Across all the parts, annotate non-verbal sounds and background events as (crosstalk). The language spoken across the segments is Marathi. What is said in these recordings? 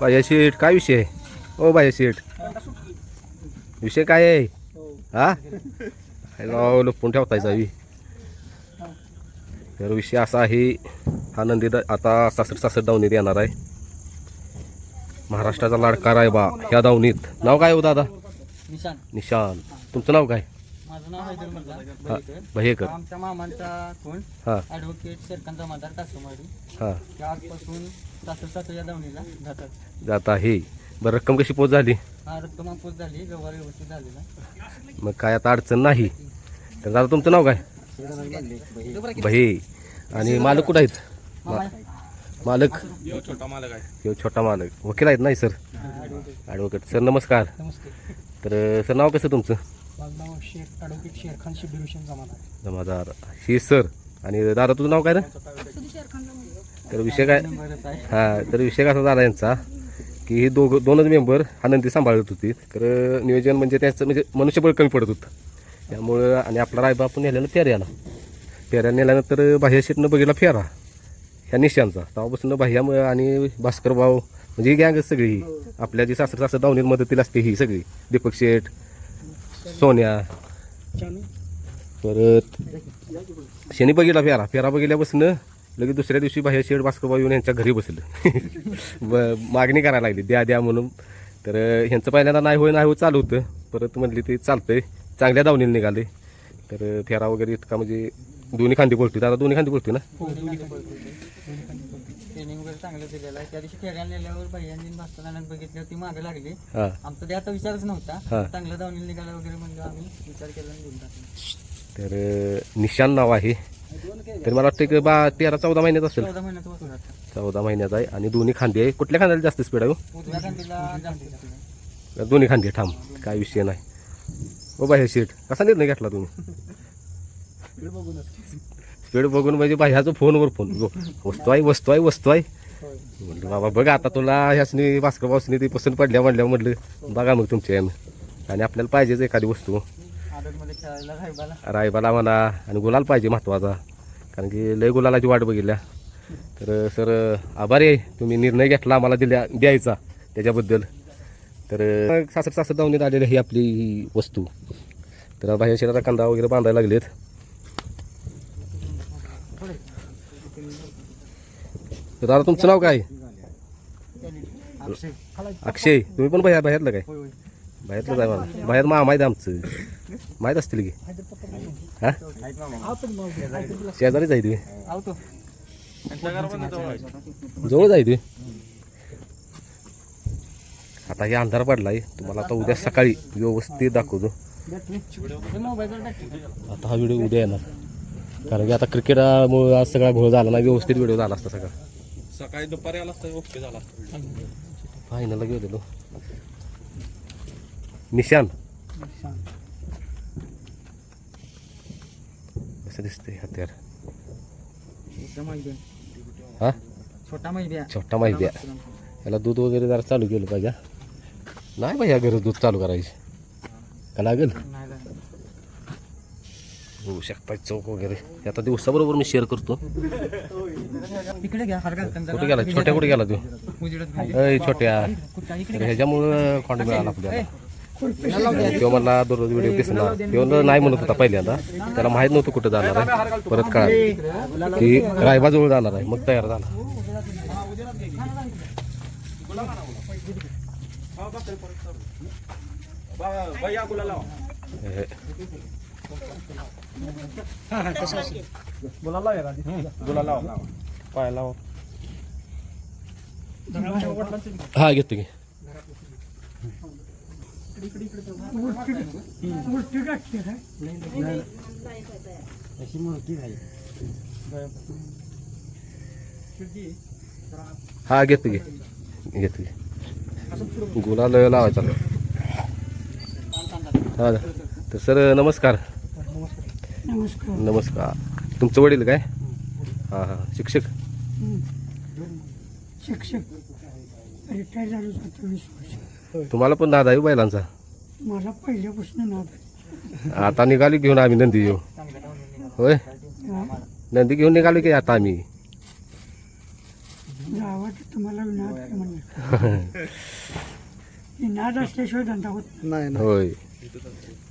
बाया शेठ काय विषय आहे? ओ बाया शेठ विषय काय आहे? हा? हॅलो लपून ठेवताय जावी. तर विषय असा आहे हा नंदी आता सासर सासर दावणीत येणार आहे. महाराष्ट्राचा लाडका रायबा ह्या दावणीत. नाव काय हो दादा? निशान. निशान. तुमचं नाव काय? माझं नाव हैदर. भयेकर. आमच्या मामांचा कोण? हां. ॲडव्होकेट जमादार कासोमाडी. हां. आजपासून सासर सासर या दावणीला जातात. जात आहे. बरं रक्कम कशी पोच झाली? हा रक्कम अपोज झाली. व्यवहार व्यवस्थित झालेला. मग काय आता अडचण नाही. तर दादा तुमचं नाव काय? भये. आणि मालक कुठं आहेत? मालक? छोटा मालक आहे. छोटा मालक. वकील आहेत नाही सर? ॲडव्होकेट सर नमस्कार. नमस्ते. तर सर नाव कसं तुमचं? माझं नाव शेख ॲडव्होकेट शेरखान शिबिरुशन जमादार. जमादार. शी सर. आणि दादा तुझं नाव काय रे? तर विषय काय हां तर विषय कसा झाला यांचा की हे दोघं दोनच मेंबर हा नंदी सांभाळत होते. तर नियोजन म्हणजे त्याचं म्हणजे मनुष्यबळ कमी पडत होतं. त्यामुळं आणि आपला रायबा आपण नेल्यानं फेऱ्याला फेऱ्याला नेल्यानंतर बाह्या शेटनं बघितला फेरा. ह्या निशांचा तेव्हापासून बाह्या आणि भास्कर भाऊ म्हणजे ही गँगच सगळी. आपल्या जी सासर सासर दावणीत मदतीला असते ही सगळी. दीपक शेठ सोन्या. परत शनी बघितला फेरा. फेरा बघितल्यापासून लगेच दुसऱ्या दिवशी बाहेर शेड बास्करबाब येऊन यांच्या घरी बसलं. (laughs) ब- मागणी करायला लागली द्या द्या म्हणून. तर ह्यांचं पहिल्यांदा नाही होय नाही होय चालू होतं. परत म्हणली ते चालतंय. चांगल्या दावणीला निघाले. तर फेरा वगैरे इतका म्हणजे दोन्ही खांदी बोलते आता दोन्ही खांदी बोलते ना? ट्रेनिंग वगैरे चांगलं दिलेलं आहे. त्या दिवशी फेऱ्याला नेल्यावर भैयांनी भास्करांना बघितल्यावर ती मागे लागली. हां. आमचा त्याचा विचारच. नव्हता. चांगलं दावणीला निघाला वगैरे म्हणजे आम्ही विचार केला आणि घेऊन टाकलं तर निशान नाव आहे. तर मला वाटतं की बा तेरा चौदा महिन्यात असेल. चौदा महिन्याचं चौदा आहे. आणि दोन्ही खांदी आहे. कुठल्या खांद्याला जास्त स्पीड आहे हो? उजव्या जास्त. दोन्ही खांदे ठाम काय विषय नाही. हो बाहेर सीट कसा निर्णय घेतला तुम्ही? स्पीड बघून म्हणजे बाह्याचं फोनवर फोन. गो, वस्तू आहे वस्तू आहे वस्तू आहे म्हटलं बाबा बघ आता तुला ह्यासनी भास्कर भाऊसनी ती पसंत पडल्या म्हणल्या म्हटलं बघा मग तुमच्या यानं. आणि आपल्याला पाहिजेच एखादी वस्तू राहिबाला रायबाला. म्हणा आणि गुलाल पाहिजे महत्त्वाचा कारण की लय गुलालाची वाट बघितल्या. तर सर आभारी आहे. तुम्ही निर्णय घेतला आम्हाला दिल्या द्यायचा त्याच्याबद्दल. तर सासर सासर दावणीत आलेली ही आपली ही वस्तू. तर बाहेर शेताचा कांदा वगैरे बांधायला लागलेत. तर दादा तुमचं नाव काय? अक्षय. अक्षय. तुम्ही पण बाहेर बाहेरलं काय? होय होय बाहेरलं आहे मला बाहेर मा माहीत आहे आमचं. माहीत असतील की? हां? शेजारीच आहे तुम्ही. आवतो जवळ जाय तुम्ही. आता हे अंधार पडलाय. तुम्हाला आता उद्या सकाळी व्यवस्थित दाखवतो. आता हा व्हिडिओ उद्या येणार. कारण की आता क्रिकेटामुळे आज सगळा घोळ झाला ना व्यवस्थित व्हिडिओ झाला असता सगळा. सकाळी दुपारी आला असता ओके झाला असता. फायनलला गेलेलो. निशान कसं दिसतंय हत्यार? हा? छोटा मैब्या छोटा माहिती आहे याला दूध वगैरे जरा चालू केलं पाहिजे. नाही पाहिजे घरी दूध चालू करायचं. का लागेल. होऊ शकता चौक वगैरे. आता दिवसाबरोबर मी शेअर करतो. कुठे गेला? छोट्या कुठे गेला तू? छोट्या. ह्याच्यामुळं खॉन्ड मिळाला आपल्याला. तो मला दररोज व्हिडिओ दिसणार तो नाही म्हणत होता पहिल्यांदा. त्याला माहीत नव्हतं कुठं जाणार आहे. परत कळालं की रायबाजवळ जाणार आहे. मग तयार झाला. हा घेतो की. गुला लावा लावा अशी मूर्ती आहे हा घेतो की. घेतो की. गुलाल लावायचा. हा तर सर नमस्कार. नमस्कार. नमस्कार तुमचं वडील काय? हां हां. शिक्षक? शिक्षक. रिटायर झालो सत्तावीस वर्ष. तुम्हाला पण दादा आहे बैलांचा? मला पहिल्यापासून नाव आता निघाली घेऊन आम्ही नंदी येऊ. होय? नंदी घेऊन निघालो की आता आम्ही. नाद हे नाद होय.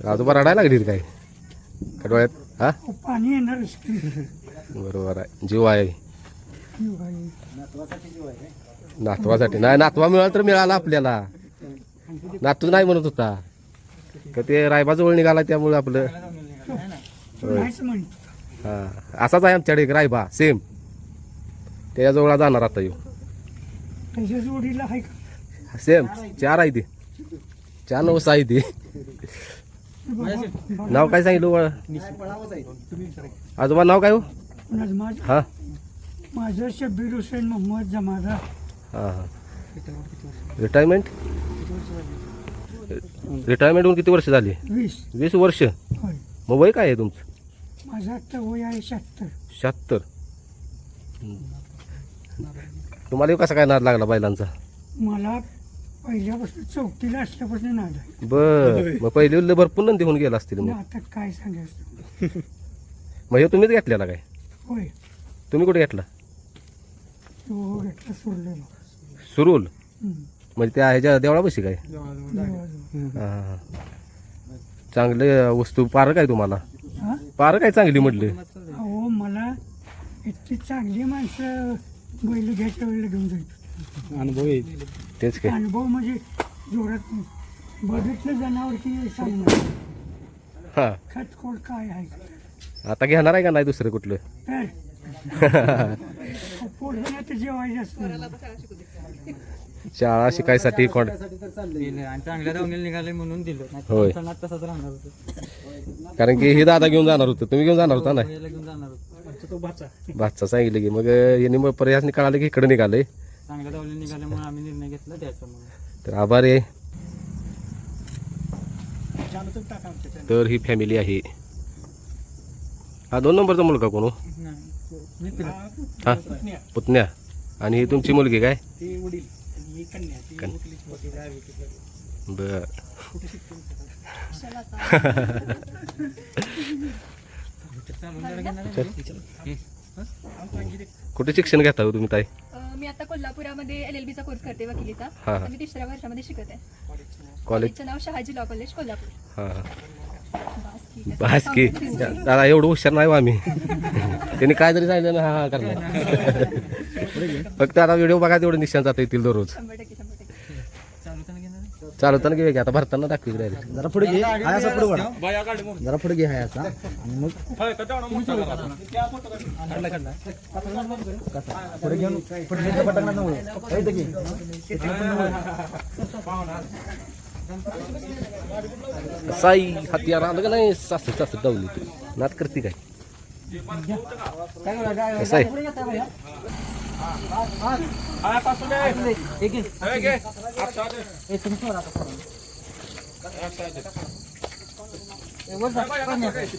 आजोबा रडायला लागली काय? का डोळ्यात? हा? अहो, पाणी येणारच की बरोबर आहे. जीव आहे. जीव आहे. नातवासाठी. नाही नातवा मिळाला तर मिळाला आपल्याला. नातू नाही म्हणत होता. का ते रायबाजवळ निघाला त्यामुळे आपलं. हा असाच आहे आमच्याकडे एक रायबा सेम त्याच्याजवळ जाणार आता येऊ. सेम चार आहे ते. चार नवस आहे ते. नाव काय सांगितलं? आजोबा नाव काय हो? हा. माझं शब्बीर हुसेन मोहम्मद जमादा. हा हा. रिटायरमेंट रिटायरमेंट होऊन किती वर्ष झाली? वीस. वीस वर्ष? होय. मग वय काय आहे तुमचं? माझं आत्ता वय आहे शहात्तर. शहात्तर. तुम्हाला कसा काय नाद लागला बैलांचा? मला पहिल्यापासून चौथीला असल्यापासून नाद आहे. बर. मग पहिले उल्ले भरपूर नंदी होऊन गेला असतील मग. मग आता काय सांगायचं? (laughs) मग हे तुम्हीच घेतलेला काय? होय. तुम्ही कुठे घेतला? तो घेतला सोडलेला. सुरूल. म्हणजे त्या ह्याच्या देवळापाशी काय. हा, हा. चांगले वस्तू पार काय तुम्हाला? हा? पार काय चांगली म्हटली? अहो मला इतकी चांगली माणसं बैल घ्यायच्या वेळेला घेऊन जायचं. अनुभव तेच काय? अनुभव म्हणजे जोरात. बघितलं जनावर की सांगणार हा. खतखोड काय आहे? आता घेणार आहे का नाही दुसरं कुठलं? (laughs) तर जेवायचं असतं. शाळा शिकायसाठी कोण दिलं आणि चांगल्या निघाले म्हणून दिलं. होय. आमचा नाद तसाच राहणार होतं. कारण की हे दादा घेऊन जाणार होतं. तुम्ही घेऊन जाणार होता ना? बैलाला घेऊन जाणार होतो. भातचा सांगितलं की मग यांनी मग पर्यासने कळालं की इकडे निघाले चांगल्या धावणीला निघाल्यामुळे आम्ही निर्णय घेतला द्यायचा म्हणून तर आभार आहे. तर ही फॅमिली आहे. हा दोन नंबरचा मुलगा कोण हो? मित्र हा पुतण्या. आणि ही तुमची मुलगी काय? बर. कुठे शिक्षण घेता हो तुम्ही ताई? अ, मी आता कोल्हापुरामध्ये एल एल बीचा कोर्स करते वकिलीचा. हा, हा. मी तिसऱ्या वर्षामध्ये शिकत आहे. कॉलेज कॉलेजचं नाव? Shahaji law college Kolhapur. हा. बास की. बस की. दादा एवढं हुशार नाही हो आम्ही. (laughs) त्यांनी काय जरी सांगितलं ना हा हा करणार. (laughs) फक्त आता व्हिडिओ बघा तेवढं निशाण जाता येतील दररोज. चालवताना घेऊया की आता भरताना दाखवी इकडे जरा पुढे घे हाय असा पुढे वळा. जरा पुढे घे हाय असा. आणि मग पुढे घेऊन पुढे घेऊन पटकन ना वळ. इथं घे. इथनं पण वळ. साई हत्यार आलं का नाही? सासू सासू डावली तू. नात करते काय? कसं आहे हा, पाचशे दे. हे घे. आठशे दे.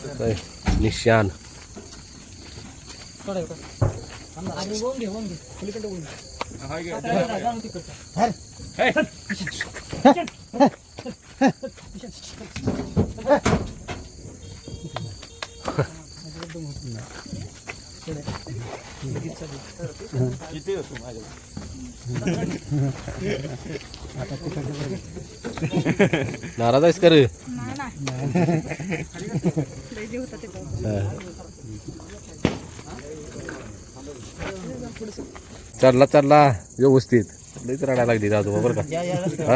कसं आहे? निशान हा, घे. किती होतो माझ्या नाराज आहेस का रे? चढला चढला व्यवस्थित. लईच रडायला लागली आजोबा बरं का?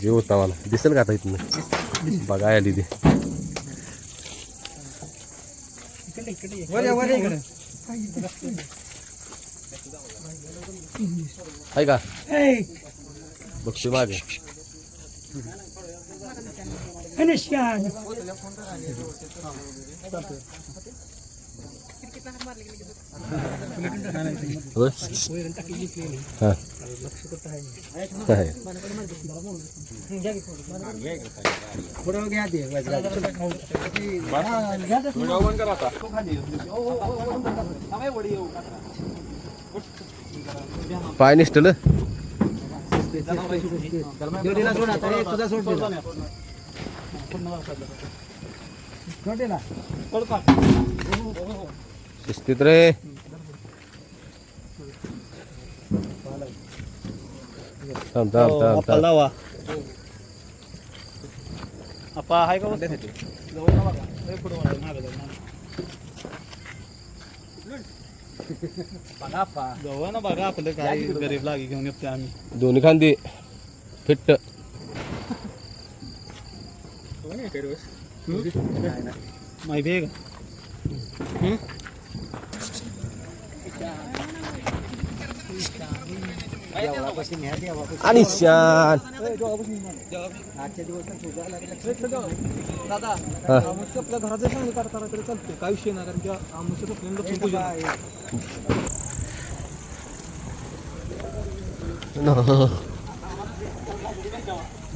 जीव होता मला. दिसेल का आता इथनं? बघाय आली ती का ए, बघतोय मागे घनश्याम. होय हा आहे. बंद करा आता पाय निष्ठल. शिस्तीत रे. थांब थांब थांब थांब. लावा. आपा हाय का जवळ ना बघा लय पुढं वळायला, मागं जाऊ, ना बघा आपलं काय गरीब लागी घेऊन येतो आम्ही. दोन्ही खांदी. फिट्ट. माहिती आहे का आणि शान आजच्या दिवस दादा हा. आमच्या आपल्या घरात जर चांगलं काढता तरी चालते काय विषय नाही कारण की आमच्या आपल्याला लक्ष्मी पूजा आहे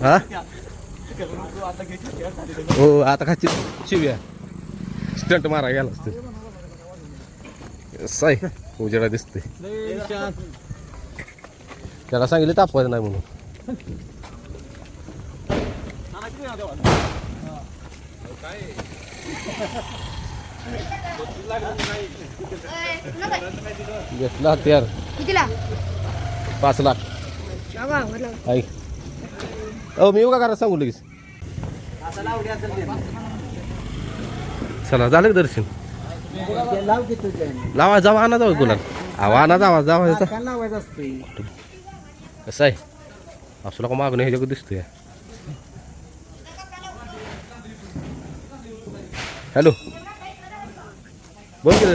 हा? हो आता खाची शिव्या. स्टंट मारा गेला असते. साय उजेडा दिसते त्याला सांगितलं तापवायचं नाही म्हणून. घेतला हत्यार. कितीला? पाच लाख. ऐक अहो मी येऊ का करा सांगू लगेच? चला झालं का दर्शन? लाव जावा आणा जावा गुलाल. आवा आणा जावा जावा कसं आहे असं का मागणं ह्याच्याकडे दिसतोय हॅलो बोल की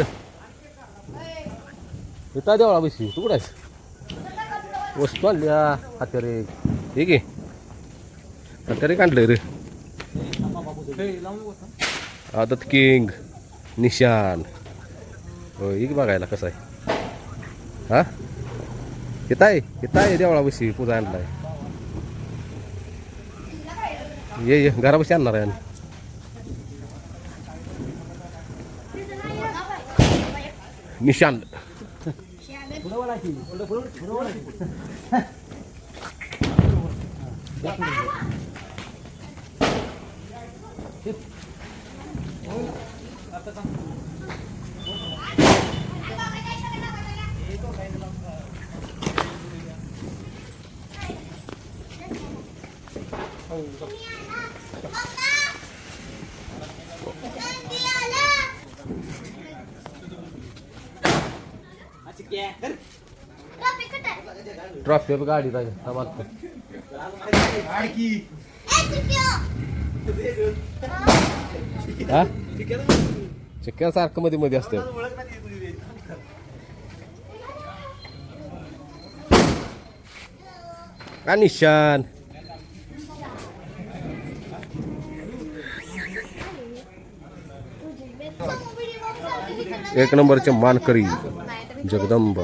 येता देवळा बशी तू कुठं आहेस वस्तू आणल्या हत्यारे ठीक आहे हत्यारे काढलंय रे आदत किंग निशान हो एक बघायला कसं आहे हा येत आहे येत आहे देवळा बशी पूजा आणलाय ये ये घरापाशी आणणार आहे आणि. निशान (laughs) ट्रॉफी गाडी जाईल समाज हा सारखं मध्ये मध्ये असतं का निशान. एक नंबरचे मानकरी जगदंब.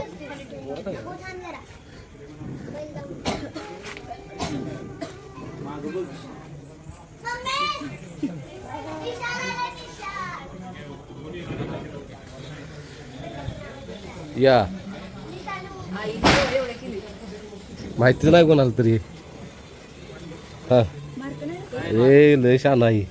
या. माहिती नाही कोणाला तरी. हा. ए लय शान नाही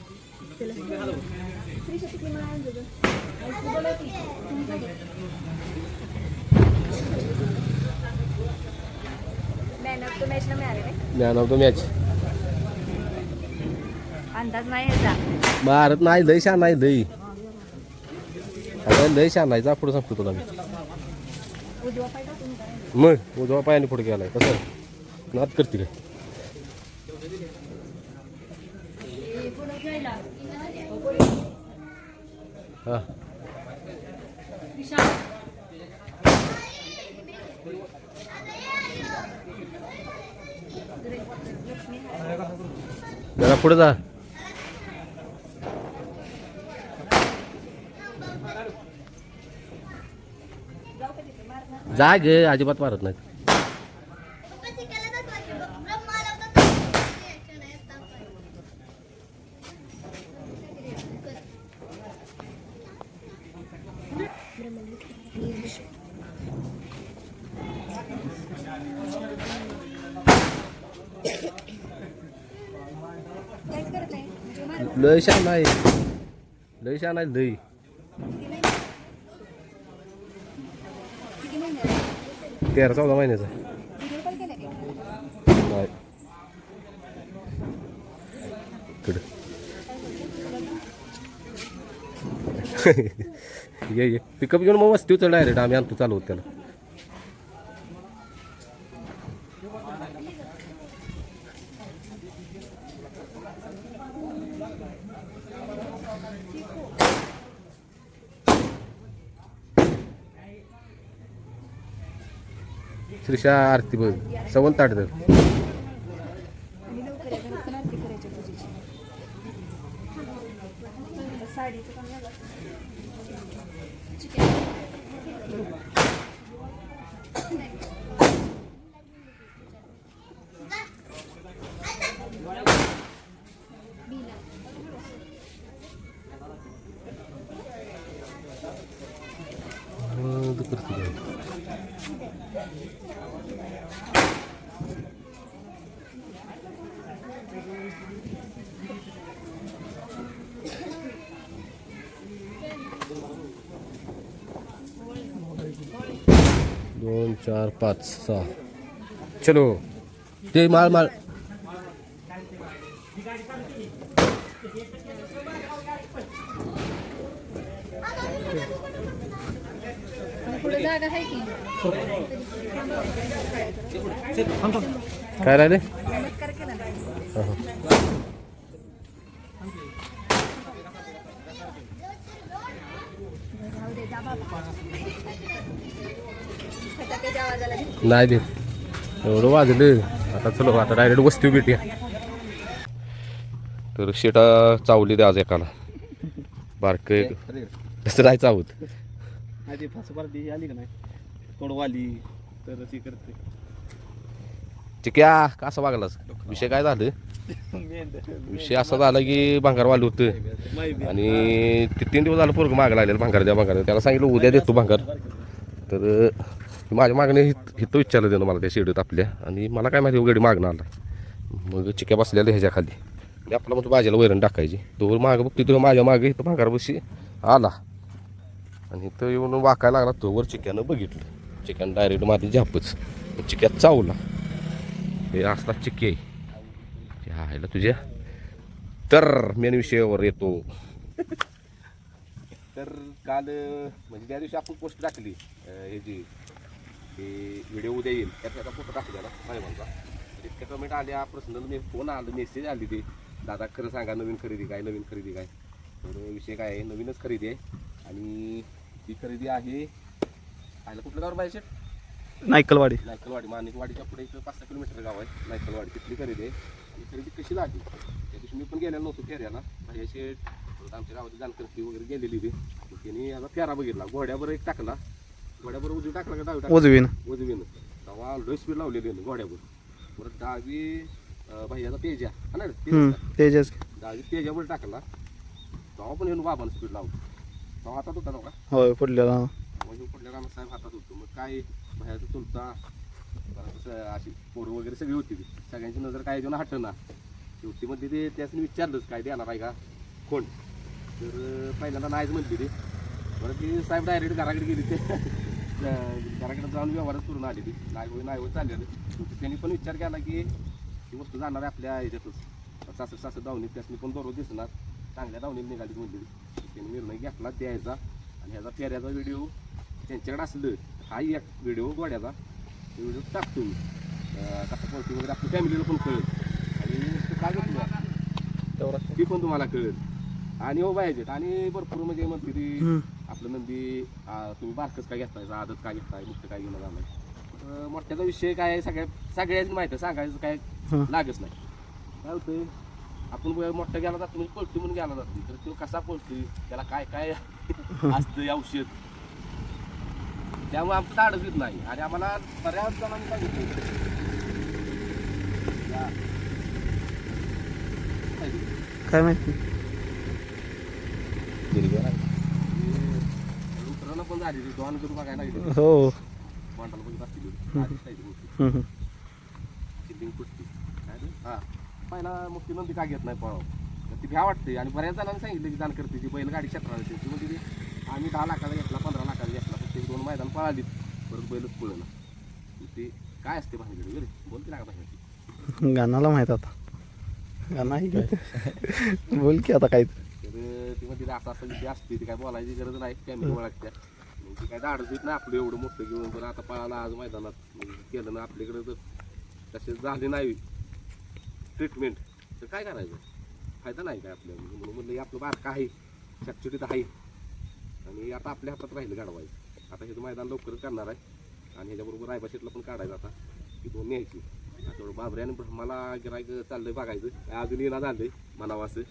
मॅन ऑफ द मॅचला मिळाले नाही मॅन ऑफ द मॅच अंदाज नाही याचा भारत नाही लय छान नाही लय. आता लय छान नाही जा पुढे सांगतो तुला मी. उजवा मग उजवा पायाने पुढे गेलाय कसं? नात करते काय हा. जरा पुढे जा. जा गे अजिबात मारत नाही लय छान आहे. लय छान आहे लय. तेरा चौदा महिन्याचा व्हिडिओ नाही. इकडं. (laughs) ये ये. पिकअप घेऊन मग वस्ती होतं डायरेक्ट आम्ही आणतो चालवत त्याला. श्रीषा आरती बघ सवंत आठ धर आणि लवकर या घरात पण आरती करायची पूजेची साडीचं काम झालं हं, तू करते काय? चार पाच सहा. चलो. ते आहे की? काय राहिले नमस्कार केला ना हं, हं. राहू दे जा बाबा फटाक्याच्या आवाजाला भीती. नाही देत. एवढं वाजलं. आता चलो आता डायरेक्ट वस्ती भेटूया. तर शेटा चावली दे आज एकाला. बारक तसं नाही चावत. नाही ते फास पार्टी आली का नाही? कोडवाली तर ती करते. चिक्या का असं वागलास? विषय काय झालं? विषय असा झाला की भांगार वालं होतं. आणि ते तीन दिवस झालं पोरग मागं लागलेलं भांगार द्या भांगार द्या. त्याला सांगितलं उद्या देतो भांगार. तर माझ्या मागणे हिथं विचारलं देणं मला त्या शेडीत आपल्या. आणि मला काय माहिती उघडी मागणं आला. मग चिक्या बसलेलं ह्याच्याखाली. मी आपला म्हणतो भाज्याला वैरण टाकायची. तो मागं बघतो तो माझ्या मागे इथं भांगार आला. आणि तो येऊन वाकायला लागला तोवर चिक्यानं बघितलं. चिक्यानं डायरेक्ट माझी झापच. चिक्यात चावला. हे असला चिक्की. आहे त्या तुझ्या. तर मेन विषयावर येतो. तर काल म्हणजे त्या दिवशी आपण पोस्ट टाकली हे जी की व्हिडिओ उद्या येईल. त्यात त्याचा फोटो टाकलेला साहेबांचा. इतक्या कमेंट आल्या पर्सनल मी फोन आलं मेसेज आली ते. दादा खरं सांगा नवीन खरेदी काय नवीन खरेदी काय? तर विषय काय आहे नवीनच खरेदी आहे. आणि ती खरेदी आहे आयला कुठलं गाव पाहिजे नायकलवाडी. नायकलवाडी माणिकवाडीच्या पुढे इथं पाच सहा किलोमीटर गाव आहे. नायकलवाडी तिथली खरेदी आहे. आणि खरेदी कशी लागली त्या दिवशी मी पण गेलेलो नव्हतो फेऱ्याला. शेठ परत आमच्या गावाची जानकरती वगैरे गेलेली ती. मग त्यांनी ह्याचा फेरा बघितला. घोड्यावर एक टाकला. घोड्यावर उजवी टाकला का डावी उजवीन. उजवीनं. तेव्हा लय स्पीड लावलेली आहे घोड्यावर. परत डावी भैयाचा तेजा. हा ना तेजस का? तेजस डावी तेजावर टाकला. तेव्हा पण येऊन बाबानं स्पीड लावलं. तेव्हा हातात होता नव्हता होय पडलेला म्हणजे कुठल्या कामात साहेब हातात होतो. मग काय बाहेरचं चुलता परत असं अशी पोरं वगैरे सगळी होती ती. सगळ्यांची नजर काय देऊन हटना. शेवटीमध्ये ते त्यासनी विचारलंच काय देणार आहे का? कोण? तर अं, पहिल्यांदा नाहीच म्हणली ती. परत ती साहेब डायरेक्ट घराकडे गेली ते. (laughs) घराकडे जाऊन व्यवहारच करून आली ती नाही होय नाही होय चाललेलं. त्यांनी पण विचार केला की ही वस्तू जाणार आहे आपल्या ह्याच्यातच सासर सासर दावणीत त्यासनी पण बरोबर दिसणार. चांगल्या दावणीत निघाली म्हणली त्यांनी निर्णय घेतला द्यायचा. आणि ह्याचा फेऱ्याचा व्हिडिओ त्यांच्याकडे असलं हा एक व्हिडिओ गोड्याचा तो व्हिडिओ टाकतो मी. कसा पोहोचतो वगैरे आपल्या फॅमिलीला पण कळेल. आणि तो काय करतो ती पण तुम्हाला कळेल. आणि हो पाहिजेत आणि भरपूर म्हणजे म्हणते ती आपलं नंदी तुम्ही बारकच काय घेताय? आदत काय घेताय? मुक्त काय झालंय तर मोठ्याचा विषय काय आहे, सगळ्या सगळ्यांनी माहिती आहे. सांगायचं काय लागच नाही. काय होतंय? आपण मोठा गेला जातो म्हणजे पळतो म्हणून गेला जातो तर तो कसा पळतोय त्याला काय काय असतं औषध? त्यामुळे आमचं धाडच येत नाही. आणि आम्हाला बऱ्याच जणांनी सांगितलं? काय माहिती ते उतरणं पण झाली दोन करून बघायला लागली. हो. असतील? हा. पहिला मग ती नंदी का घेत नाही पळाव? तर ती भ्या वाटते. आणि बऱ्याच जणांनी सांगितलं की दान करते ती बैलगाडी क्षेत्राला ती म्हणजे ती आम्ही दहा लाखाला घेतला पंधरा लाखाला घेतला दोन मैदान पळालीत. परत बैलच पळलं ती काय असते रे बोलते ना का गाणाला माहीत आता. गाणं आहे काय बोल की आता काय तर ती म्हणते असं असं असते ती काय बोलायची गरज नाही. ओळखत्या मग ते काय धाडस येत नाही आपलं एवढं मोठं घेऊन पण आता पळाला आज मैदानात. म्हणजे केलं ना आपल्याकडे जर तसे झाले नाही ट्रीटमेंट तर काय करायचं? फायदा नाही काय आपल्या म्हणून म्हणलं आपलं बारका आहे. चटचटीत आहे. आणि आता आपल्या हातात राहिलं गाडवायचं आता हे मैदान लवकरच करणार आहे. आणि ह्याच्याबरोबर रायबाशेतला पण काढायचं आता. ती दोन न्यायची. आता तेवढं बाबरे आणि ब्रह्माला गिरायक चाललंय बघायचं. काय अजून येणार झालंय म्हणावं असं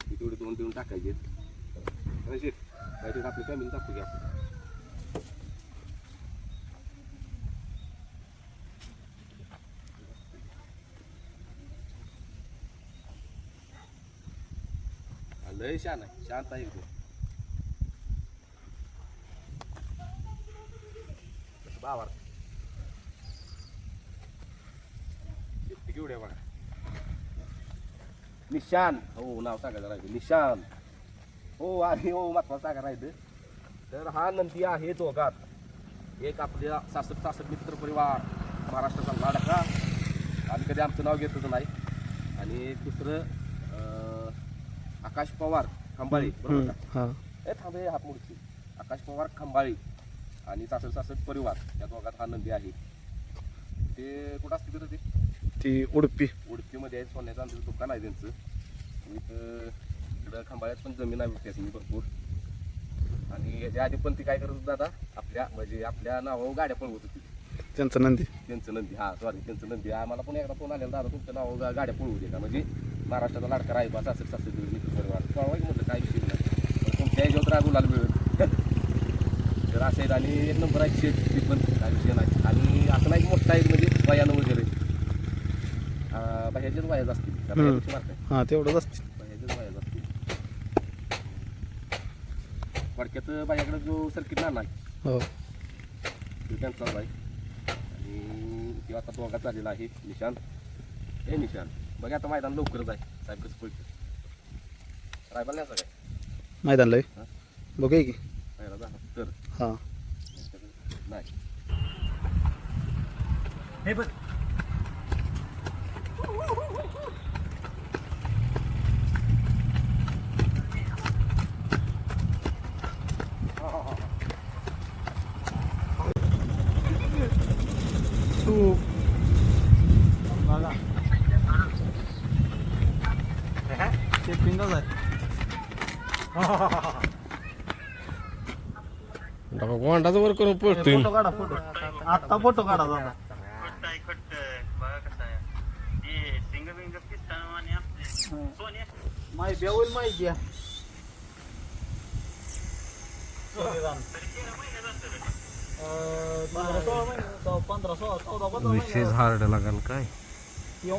ती तेवढी दोन देऊन टाकायचे. आणि शेट काय आपली फॅमिली दाखवू की आपण लय शान आहे. शांत आहे एकदम बाबा घेऊया बघा. निशान. हो नाव सांगायचं राहिलं निशान. हो आणि हो मात्र सांगा राहिलं तर हा नंदी आहे दोघात. एक आपल्या सासर सासर मित्र परिवार. महाराष्ट्राचा लाडका. आम्ही कधी आमचं नाव घेतच नाही. आणि दुसरं आकाश पवार खंबाळी बरोबर का? हा. ए थांबे हात मोडची आकाश पवार खंबाळी आणि सासर सासर परिवार या दोघात हा नंदी आहे. ते कुठं असते तिथं ते? ती उडपी. उडपीमध्ये आहे सोन्याचं आमचं दुकान आहे त्यांचं. इथं इकडं खंबाळ्यात पण जमीन आहे त्याची भरपूर. आणि याच्या आधी पण ती काय करत होती दादा? आपल्या म्हणजे आपल्या नावावर गाड्या पळवत होती त्यांचं नंदी. त्यांचं नंदी हा सॉरी त्यांचं नंदी. आम्हाला पण एकदा फोन आलेला दादा तुमच्या नावावर गा- गाड्या पळवू दे का? म्हणजे महाराष्ट्राचा लाडका रायबा सासर सासर मित्र परिवार. पळवा की म्हटलं काय विषय नाही. पण तुमच्या याच्यावर राग गुलाल मिळेल. तर असं आहेत आणि एक नंबर आहे शेत ती पण काय विषय नाही. आणि असं नाही मोठा आहे म्हणजे वयानं वगैरे. बाहेरच्याच वयाच असतील. हा तेवढंच असते बाहेरच्याच वयाच असतील. थोडक्यात जो सर्किट नाना आहे हो. तो त्यांचाच आहे. आणि तो आता दोघा झालेला आहे निशान हे निशान बघ आता मैदान लवकरच आहे. साहेब कसं पळतं रायबाल नाही असं काय? मैदानला आहे. हा. बघूया की. झाला तर. हा. नाही. चेपिंगच आहे गोंडाचा वर करून पळतोय. फोटो काढा फोटो. आत्ता फोटो काढा जाता माहिती होईल माहिती पंधरा सोळा पंधरा सोळा चौदा पंधरा विशेष हार्ड लागेल काय?